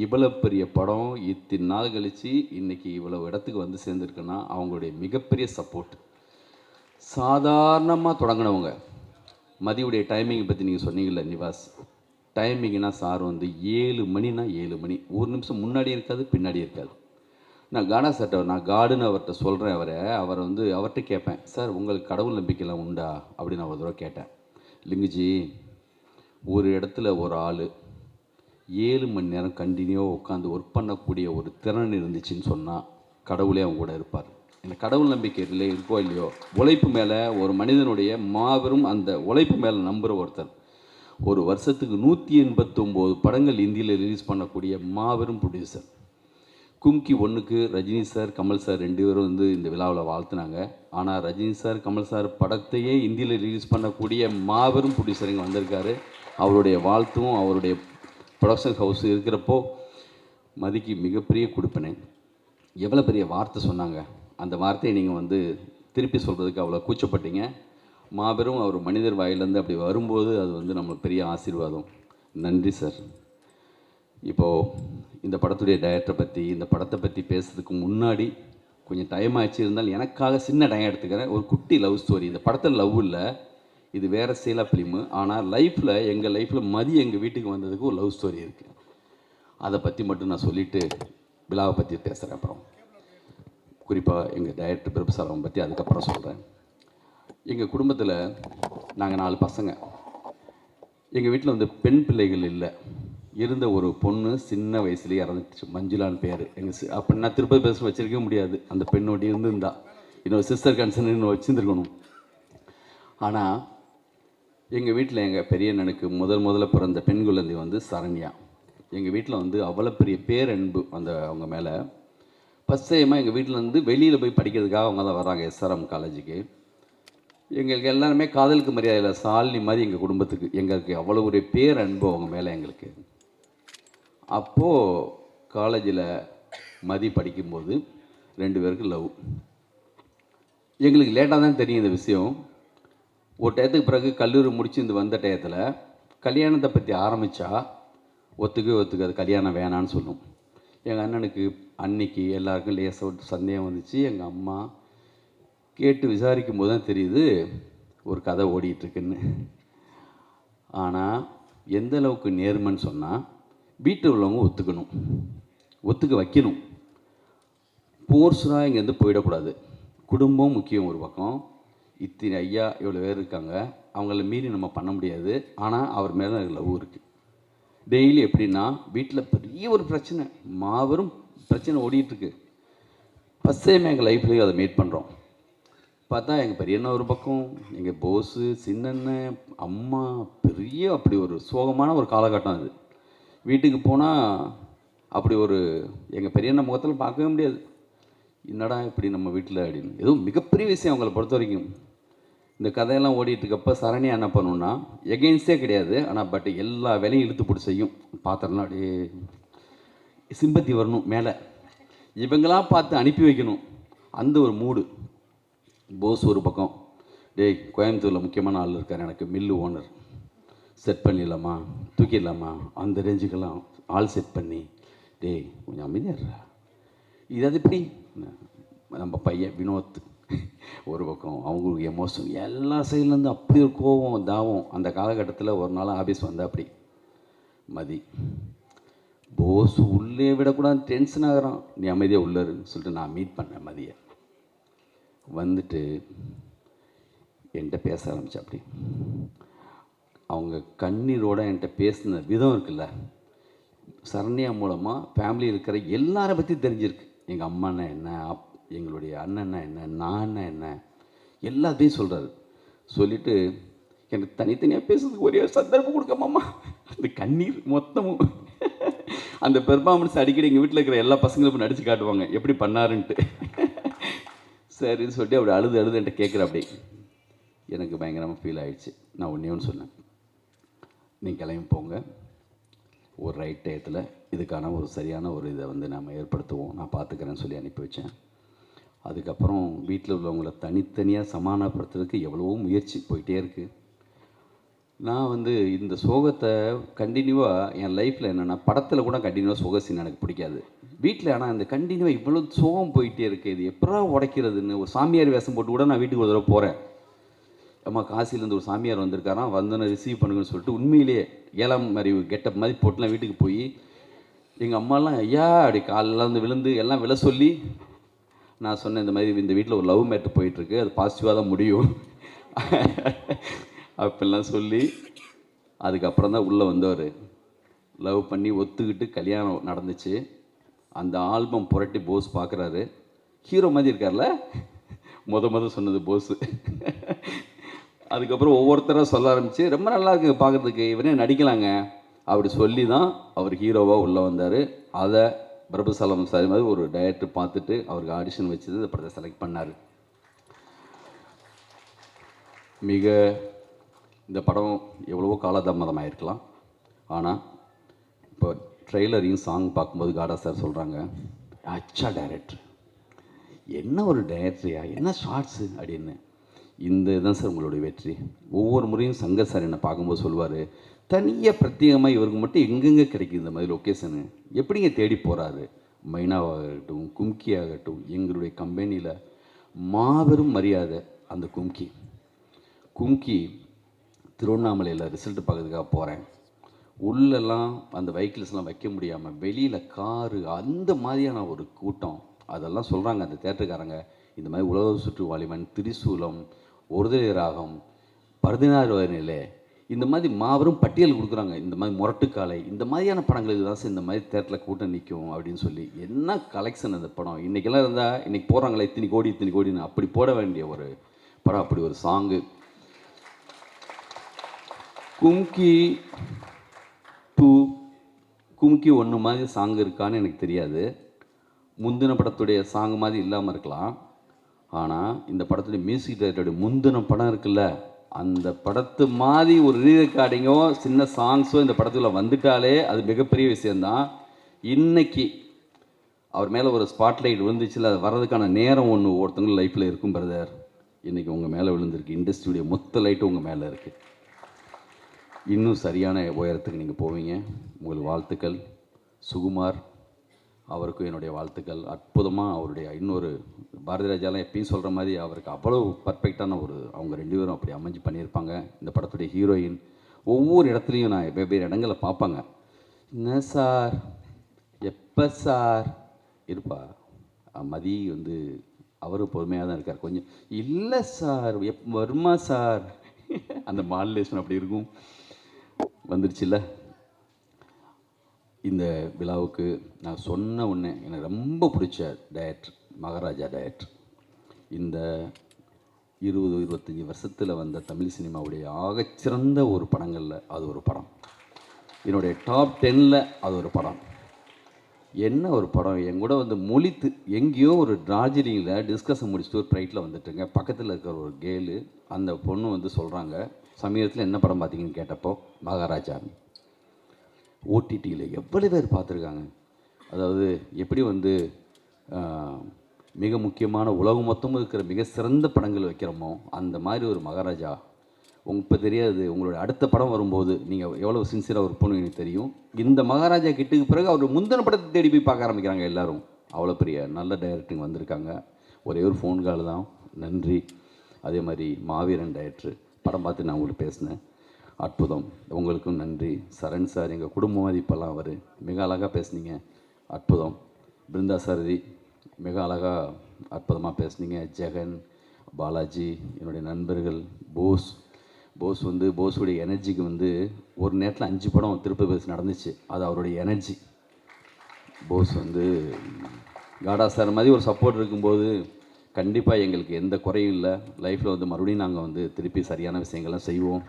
இவ்வளோ பெரிய படம் இத்தனை நாள் கழித்து இன்றைக்கி இவ்வளவு இடத்துக்கு வந்து சேர்ந்துருக்குன்னா அவங்களுடைய மிகப்பெரிய சப்போர்ட் சாதாரணமாக தொடங்கினவங்க. மதியுடைய டைமிங் பற்றி நீங்கள் சொன்னீங்கல்ல நிவாஸ். டைமிங்னா சார் வந்து ஏழு மணினா ஏழு மணி. ஒரு நிமிஷம் முன்னாடி இருக்காது பின்னாடி இருக்காது. நான் கானா சார்ட்ட நான் காடுன்னு அவர்கிட்ட சொல்கிறேன் அவரை. அவரை வந்து அவர்கிட்ட கேட்பேன் சார் உங்களுக்கு கடவுள் நம்பிக்கைலாம் உண்டா? அப்படின்னு நான் ஒரு தடவை கேட்டேன். லிங்குஜி ஒரு இடத்துல ஒரு ஆள் ஏழு மணி நேரம் கண்டினியூவாக உட்காந்து ஒர்க் பண்ணக்கூடிய ஒரு திறன் இருந்துச்சுன்னு சொன்னால் கடவுளே அவங்க கூட இருப்பார். இந்த கடவுள் நம்பிக்கை இல்லை இருக்கோ இல்லையோ உழைப்பு மேலே ஒரு மனிதனுடைய மாபெரும் அந்த உழைப்பு மேலே நம்புகிற ஒருத்தர். ஒரு வருஷத்துக்கு நூற்றி எண்பத்தொம்போது படங்கள் இந்தியில் ரிலீஸ் பண்ணக்கூடிய மாபெரும் ப்ரொடியூசர் கும்கி ஒன்றுக்கு ரஜினி சார் கமல் சார் ரெண்டு பேரும் வந்து இந்த விழாவில் வாழ்த்துனாங்க. ஆனால் ரஜினி சார் கமல் சார் படத்தையே இந்தியில் ரிலீஸ் பண்ணக்கூடிய மாபெரும் ப்ரொடியூசர் இங்கே வந்திருக்காரு. அவருடைய வாழ்த்தும் அவருடைய ப்ரொடக்ஷன் ஹவுஸ் இருக்கிறப்போ மதிக்கு மிகப்பெரிய கொடுப்பினை. எவ்வளோ பெரிய வார்த்தை சொன்னாங்க. அந்த வார்த்தையை நீங்கள் வந்து திருப்பி சொல்கிறதுக்கு அவ்வளோ கூச்சப்பட்டீங்க. மாபெரும் அவர் மனிதர் வாயிலேருந்து அப்படி வரும்போது அது வந்து நம்மளுக்கு பெரிய ஆசீர்வாதம். நன்றி சார் இப்போது இந்த படத்துடைய டைரக்டரை பற்றி இந்த படத்தை பற்றி பேசுறதுக்கு முன்னாடி கொஞ்சம் டைம் ஆச்சு. இருந்தாலும் எனக்காக சின்ன டைம் எடுத்துக்கிறேன். ஒரு குட்டி லவ் ஸ்டோரி இந்த படத்தில் லவ் இல்லை. இது வேறு சில ஃபிலிமு ஆனால் லைஃப்பில் எங்கள் லைஃப்பில் மதி எங்கள் வீட்டுக்கு வந்ததுக்கு ஒரு லவ் ஸ்டோரி இருக்குது அதை பற்றி மட்டும் நான் சொல்லிவிட்டு விழாவை பற்றி பேசுகிறேன் அப்புறம். குறிப்பாக எங்கள் டைரக்டர் பிரபுசாரம் பற்றி அதுக்கப்புறம் சொல்கிறேன் எங்கள் குடும்பத்தில் நாங்கள் நாலு பசங்க. எங்கள் வீட்டில் வந்து பெண் பிள்ளைகள் இல்லை. இருந்த ஒரு பொண்ணு சின்ன வயசுலேயே இறந்துச்சு. மஞ்சுளான்னு பேர். எங்கள் அப்போ நான் திருப்பதி பேச வச்சிருக்கவே முடியாது. அந்த பெண்ணோட இருந்திருந்தா. இன்னொரு சிஸ்டர் கன்சர்ன் இன்னும் வச்சுருந்துருக்கணும். ஆனால் எங்கள் வீட்டில் எங்கள் பெரிய அண்ணனுக்கு முதல் முதல்ல பிறந்த பெண் குழந்தை வந்து சரண்யா. எங்கள் வீட்டில் வந்து அவ்வளோ பெரிய பேரன்பு அந்த அவங்க மேலே. ஃபஸ்ட் டைமாக எங்கள் வீட்டில் வந்து வெளியில் போய் படிக்கிறதுக்காக அவங்க தான் வராங்க எஸ்ஆர்எம் காலேஜுக்கு எங்களுக்கு எல்லாருமே காதலுக்கு மரியாதையில் சாலினி மாதிரி எங்கள் குடும்பத்துக்கு எங்களுக்கு அவ்வளோ ஒரு அன்பு அவங்க மேலே எங்களுக்கு. அப்போது காலேஜில் மதி படிக்கும்போது ரெண்டு பேருக்கு லவ் எங்களுக்கு லேட்டாக தான் தெரியும் இந்த விஷயம். ஒரு டயத்துக்கு பிறகு கல்லூரி முடிச்சு இந்த வந்த டயத்தில் கல்யாணத்தை பற்றி ஆரம்பித்தா ஒத்துக்க ஒத்துக்க அது கல்யாணம் வேணான்னு சொல்லும். எங்கள் அண்ணனுக்கு அன்னைக்கு எல்லாருக்கும் லேசாக ஒரு சந்தேகம் வந்துச்சு. எங்கள் அம்மா கேட்டு விசாரிக்கும் போது தான் தெரியுது ஒரு கதை ஓடிட்டுருக்குன்னு. ஆனால் எந்த அளவுக்கு நேர்மைன்னு சொன்னால் வீட்டில் உள்ளவங்க ஒத்துக்கணும். ஒத்துக்க வைக்கணும். போர்ஸ்டாக இங்கேருந்து போயிடக்கூடாது. குடும்பம் முக்கியம் ஒரு பக்கம். இத்தனை ஐயா இவ்வளோ பேர் இருக்காங்க. அவங்கள மீறி நம்ம பண்ண முடியாது. ஆனால் அவர் மேலே லவ் இருக்குது டெய்லி எப்படின்னா வீட்டில் பெரிய ஒரு பிரச்சனை. மாபெரும் பிரச்சனை ஓடிட்டுருக்கு. ஃபஸ்ட் டைம் எங்கள் லைஃப்லேயும் அதை மீட் பண்ணுறோம் பார்த்தா எங்கள் பெரியண்ணா ஒரு பக்கம் எங்கள் போஸு சின்னண்ணன் அம்மா பெரிய அப்படி ஒரு சோகமான ஒரு காலகட்டம் அது. வீட்டுக்கு போனால் அப்படி ஒரு எங்கள் பெரியண்ண முகத்தில் பார்க்கவே முடியாது. என்னடா இப்படி நம்ம வீட்டில் அப்படின்னு. எதுவும் மிகப்பெரிய விஷயம் அவங்கள பொறுத்த வரைக்கும். இந்த கதையெல்லாம் ஓடிட்டுருக்கப்ப சரணியா என்ன பண்ணுன்னா எகெயின்ஸ்டே கிடையாது ஆனால் பட் எல்லா வேலையும் இழுத்து போட்டு செய்யும். பாத்திரம்லாம் அப்படியே சிம்பத்தி வரணும் மேலே. இவங்களாம் பார்த்து அனுப்பி வைக்கணும். அந்த ஒரு மூடு. போஸ் ஒரு பக்கம். டேய் கோயம்புத்தூரில் முக்கியமான ஆள் இருக்கார் எனக்கு மில்லு ஓனர் செட் பண்ணிடலாமா? தூக்கிடலாமா? அந்த ரேஞ்சுக்கெல்லாம் ஆள் செட் பண்ணி டேய் கொஞ்சம் அமைதியாக இது அது எப்படி? நம்ம பையன் வினோத். ஒரு பக்கம் அவங்களுக்கு எமோஷன் எல்லா சைட்லேருந்து அப்படி ஒரு கோவம் தாவம் அந்த காலகட்டத்தில் ஒரு நாள் ஆஃபீஸ் வந்தால் அப்படி. மதி போஸ் உள்ளே விடக்கூடாது டென்ஷன் ஆகிறான். நீ அமைதியாக உள்ளே சொல்லிட்டு நான் மீட் பண்ணேன் மதியை. வந்துட்டு என்கிட்ட பேச ஆரம்பிச்சு அப்படி. அவங்க கண்ணீரோட என்கிட்ட பேசின விதம் இருக்குல்ல சரண்யா மூலமாக ஃபேமிலி இருக்கிற எல்லாரை பற்றி தெரிஞ்சிருக்கு. எங்கள் அம்மானா என்ன அப்பா எங்களுடைய அண்ணன்னா என்ன நான் என்ன எல்லாத்தையும் சொல்கிறாரு சொல்லிவிட்டு எனக்கு தனித்தனியாக பேசுறதுக்கு ஒரே சந்தர்ப்பம் கொடுக்கமாம்மா அந்த கண்ணீர் மொத்தமும். அந்த பெர்ஃபார்மன்ஸ் அடிக்கடி எங்கள் வீட்டில் இருக்கிற எல்லா பசங்களும் நடித்து காட்டுவாங்க. எப்படி பண்ணாருன்ட்டு. சரின்னு சொல்லிட்டு அப்படி அழுது அழுது என்கிட்ட கேட்குற அப்படி எனக்கு பயங்கரமாக ஃபீல் ஆகிடுச்சு நான் ஒன்றே ஒன்று சொன்னேன். நீங்கள் கிளம்பி போங்க. ஒரு ரைட் டயத்தில் இதுக்கான ஒரு சரியான ஒரு இதை வந்து நம்ம ஏற்படுத்துவோம். நான் பார்த்துக்கிறேன்னு சொல்லி அனுப்பி வச்சேன். அதுக்கப்புறம் வீட்டில் உள்ளவங்கள தனித்தனியாக சமாதானப்படுத்துறதுக்கு எவ்வளவோ முயற்சி போயிட்டே இருக்குது நான் வந்து இந்த சோகத்தை கண்டினியூவாக என் லைஃப்பில் என்னென்னா படத்தில் கூட கண்டினியூவாக சோக சீன் எனக்கு பிடிக்காது. வீட்டில் ஆனால் இந்த கண்டினியூவாக இவ்வளோ சோகம் போயிட்டே இருக்குது இது எப்படா உடைக்கிறதுன்னு ஒரு சாமியார் வேஷம் போட்டு கூட நான் வீட்டுக்கு ஒரு தடவை போகிறேன் அம்மா காசிலேருந்து ஒரு சாமியார் வந்திருக்காராம் வந்தோன்னே ரிசீவ் பண்ணுங்கன்னு சொல்லிட்டு உண்மையிலேயே ஏழாம் மாதிரி கெட்டப் மாதிரி போட்டுலாம் வீட்டுக்கு போய் எங்கள் அம்மாலாம் ஐயா! அப்படி காலில் வந்து விழுந்து எல்லாம் விழ சொல்லி நான் சொன்னேன் இந்த மாதிரி இந்த வீட்டில் ஒரு லவ் மேட்ரு போயிட்டுருக்கு அது பாசிட்டிவாக தான் முடியும். அப்படிலாம் சொல்லி அதுக்கப்புறம் தான் உள்ளே வந்தவர். லவ் பண்ணி ஒத்துக்கிட்டு கல்யாணம் நடந்துச்சு. அந்த ஆல்பம் புரட்டி போஸ் பார்க்குறாரு ஹீரோ மாதிரி இருக்கார்ல? முத முத சொன்னது போஸு. அதுக்கப்புறம் ஒவ்வொருத்தராக சொல்ல ஆரம்பிச்சு ரொம்ப நல்லா இருக்கு பார்க்குறதுக்கு இவனே நடிக்கலாங்க. அப்படி சொல்லி தான் அவர் ஹீரோவாக உள்ளே வந்தார். அதை பிரபுசலம் சாரி மாதிரி ஒரு டைரக்டர் பார்த்துட்டு அவருக்கு ஆடிஷன் வச்சது இந்த படத்தை செலக்ட் பண்ணார். மிக இந்த படம் எவ்வளவோ காலதாமதமாக இருக்கலாம் ஆனால் இப்போ ட்ரெய்லரையும் சாங் பார்க்கும்போது காடா சார் சொல்கிறாங்க அச்சா டைரக்டர் என்ன ஒரு டைரக்டரியா என்ன ஷார்ட்ஸு அப்படின்னு. இந்த இதுதான் சார் உங்களுடைய வெற்றி. ஒவ்வொரு முறையும் சங்கர் சார் என்னை பார்க்கும்போது சொல்லுவார் தனியாக பிரத்யேகமாக இவருக்கு மட்டும் எங்கெங்கே கிடைக்குது இந்த மாதிரி லொக்கேஷனு எப்படிங்க தேடி போகிறாரு மைனாவாகட்டும் கும்கி ஆகட்டும் எங்களுடைய கம்பெனியில் மாபெரும் மரியாதை அந்த கும்கி. கும்கி திருவண்ணாமலையில் ரிசல்ட் பார்க்கறதுக்காக போகிறேன் உள்ளெல்லாம் அந்த வெஹிக்கிள்ஸ்லாம் வைக்க முடியாமல் வெளியில் காரு அந்த மாதிரியான ஒரு கூட்டம். அதெல்லாம் சொல்கிறாங்க அந்த தேட்டருக்காரங்க இந்த மாதிரி உலக சுற்று வாலிபன் திரிசூலம் ஒருதலை ராகம் பதினாறு நிலை இந்த மாதிரி மாபெரும் பட்டியல் கொடுக்குறாங்க. இந்த மாதிரி முரட்டுக்காலை இந்த மாதிரியான படங்களுக்கு தான் சார் இந்த மாதிரி தேட்டரில் கூட்டம் நிற்கும் அப்படின்னு சொல்லி. என்ன கலெக்ஷன் அந்த படம்? இன்றைக்கெல்லாம் இருந்தால் இன்றைக்கி போகிறாங்களே இத்தனி கோடி இத்தனி கோடின்னு அப்படி போட வேண்டிய ஒரு படம் அப்படி ஒரு சாங்கு கும்கி டூ கும்கி ஒன்று மாதிரி சாங் இருக்கான்னு எனக்கு தெரியாது. முந்தின படத்துடைய சாங் மாதிரி இல்லாமல் இருக்கலாம். ஆனால் இந்த படத்துடைய மியூசிக் டைரக்டருடைய முந்தின படம் இருக்குல்ல அந்த படத்து மாதிரி ஒரு ரீ ரெக்கார்டிங்கோ சின்ன சாங்ஸோ இந்த படத்துக்குள்ளே வந்துட்டாலே அது மிகப்பெரிய விஷயந்தான் இன்னைக்கு அவர் மேலே ஒரு ஸ்பாட்லைட் விழுந்துச்சுல அது வர்றதுக்கான நேரம் ஒன்று ஒருத்தவங்க லைஃப்பில் இருக்கும் பிரதர் இன்றைக்கி உங்கள் மேலே விழுந்திருக்கு. இண்டஸ்ட்ரியுடைய மொத்த லைட்டும் உங்கள் மேலே இருக்குது இன்னும் சரியான உயரத்துக்கு நீங்கள் போவீங்க. உங்களுக்கு வாழ்த்துக்கள். சுகுமார் அவருக்கும் என்னுடைய வாழ்த்துக்கள். அற்புதமாக அவருடைய இன்னொரு பாரதி ராஜாலாம் எப்பயும் சொல்கிற மாதிரி அவருக்கு அவ்வளோ பர்ஃபெக்டான ஒரு அவங்க ரெண்டு பேரும் அப்படி அமைஞ்சு பண்ணியிருப்பாங்க. இந்த படத்துடைய ஹீரோயின் ஒவ்வொரு இடத்துலையும் நான் வெவ்வேறு இடங்களை பார்ப்பாங்க. என்ன சார்? எப்போ சார்? இருப்பா. மதி வந்து அவரும் பொறுமையாக தான் இருக்கார். கொஞ்சம் இல்லை சார் எப் வருமா சார்? அந்த மாடுலேஷன் அப்படி இருக்கும். வந்துருச்சுல்ல? இந்த விழாவுக்கு நான் சொன்ன உடனே எனக்கு ரொம்ப பிடிச்ச டயட் மகாராஜா டயட் இந்த இருபது இருபத்தஞ்சி வருஷத்தில் வந்த தமிழ் சினிமாவுடைய ஆகச்சிறந்த ஒரு படங்களில் அது ஒரு படம். என்னுடைய டாப் டென்னில் அது ஒரு படம். என்ன ஒரு படம்? என் கூட வந்து மொழித்து எங்கேயோ ஒரு டார்ஜிலிங்கில் டிஸ்கஷன் முடிச்சுட்டு ஒரு ஃப்ளைட்டில் வந்துட்டுங்க. பக்கத்தில் இருக்கிற ஒரு கேலு அந்த பொண்ணு வந்து சொல்கிறாங்க சமீபத்தில் என்ன படம் பார்த்தீங்கன்னு கேட்டப்போ மகாராஜா ஓடிடியில் எவ்வளோ பேர் பார்த்துருக்காங்க? அதாவது எப்படி வந்து மிக முக்கியமான உலகம் மொத்தமும் இருக்கிற மிக சிறந்த படங்கள் வைக்கிறோமோ அந்த மாதிரி ஒரு மகாராஜா. உங்க இப்போ தெரியாது உங்களோட அடுத்த படம் வரும்போது நீங்கள் எவ்வளோ சின்சியராக ஒரு பொண்ணு எனக்கு தெரியும். இந்த மகாராஜா கிட்டுக்கு பிறகு அவர் முந்தின படத்தை தேடி போய் பார்க்க ஆரம்பிக்கிறாங்க எல்லாரும். அவ்வளோ பெரிய நல்ல டைரக்டிங் வந்திருக்காங்க. ஒரே ஒரு ஃபோன் கால் தான். நன்றி. அதே மாதிரி மாவீரன் டைரக்டர் படம் பார்த்து நான் உங்களுக்கு பேசினேன். அற்புதம். உங்களுக்கும் நன்றி. சரண் சார் எங்கள் குடும்ப மதிப்பெல்லாம் இப்போல்லாம் அவர். மிக அழகாக பேசுனீங்க. அற்புதம். பிருந்தா சாரதி மிக அழகாக அற்புதமாக பேசுனீங்க. ஜெகன் பாலாஜி என்னுடைய நண்பர்கள் போஸ். போஸ் வந்து போஸுடைய எனர்ஜிக்கு வந்து ஒரு நேரத்தில் அஞ்சு படம் திருப்பதி பேசி நடந்துச்சு. அது அவருடைய எனர்ஜி. போஸ் வந்து காடா சார் மாதிரி ஒரு சப்போர்ட் இருக்கும்போது கண்டிப்பாக எங்களுக்கு எந்த குறையும் இல்லை. லைஃப்பில் வந்து மறுபடியும் நாங்கள் வந்து திருப்பி சரியான விஷயங்கள்லாம் செய்வோம்.